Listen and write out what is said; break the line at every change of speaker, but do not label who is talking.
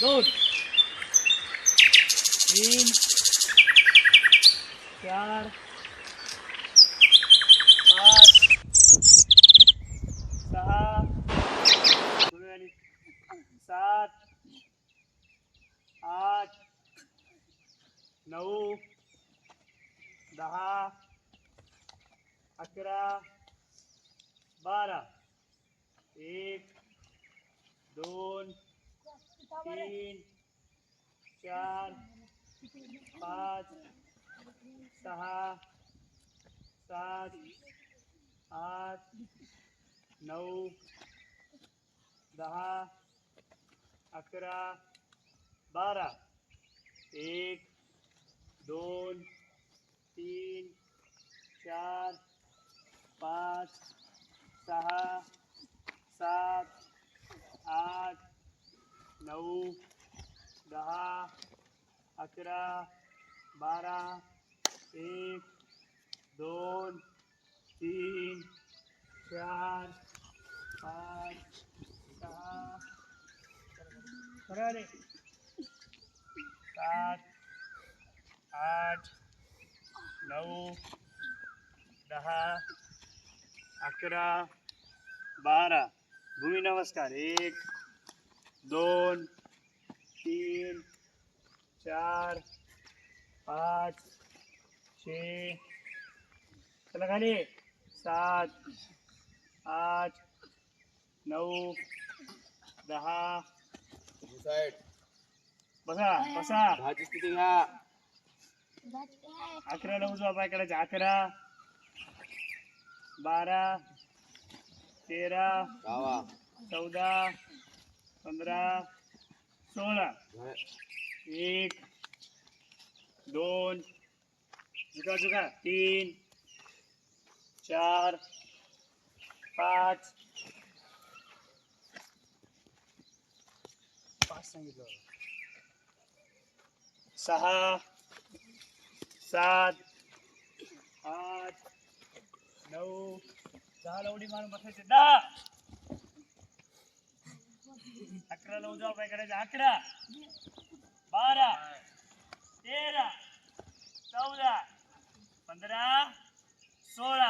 दोन. तीन. चार. पाच. सहा. सात. आठ. नऊ. दहा. अकरा. बारा. एक. दोन. तीन, चार, पाँच सहा सात, आठ नऊ दहा अकरा बारा एक दोन तीन, चार, पाँच सहा सात आठ नऊ दहा अकरा बारा एक दोन तीन, चार, पाच खरं सात, आठ, नौ, दहा, अकरा बारा भूमि नमस्कार। एक दोन तीन चार पाच छे. चला खाली. सात आठ नऊ दहा. बसा बसा.
भाजी किती घ्या.
अकराला उजवा पाय काढायचा. अकरा बारा तेरा चौदा पंधरा सोळा. एक, दोन, झुका झुका, तीन, चार, पाच. सहा, सात, आठ, नऊ. दहाला उडी मारून बसायचे. दहा. अकराला उजवा पाय करायचा अकरा. बारा तेरह चौदह पंद्रह दोन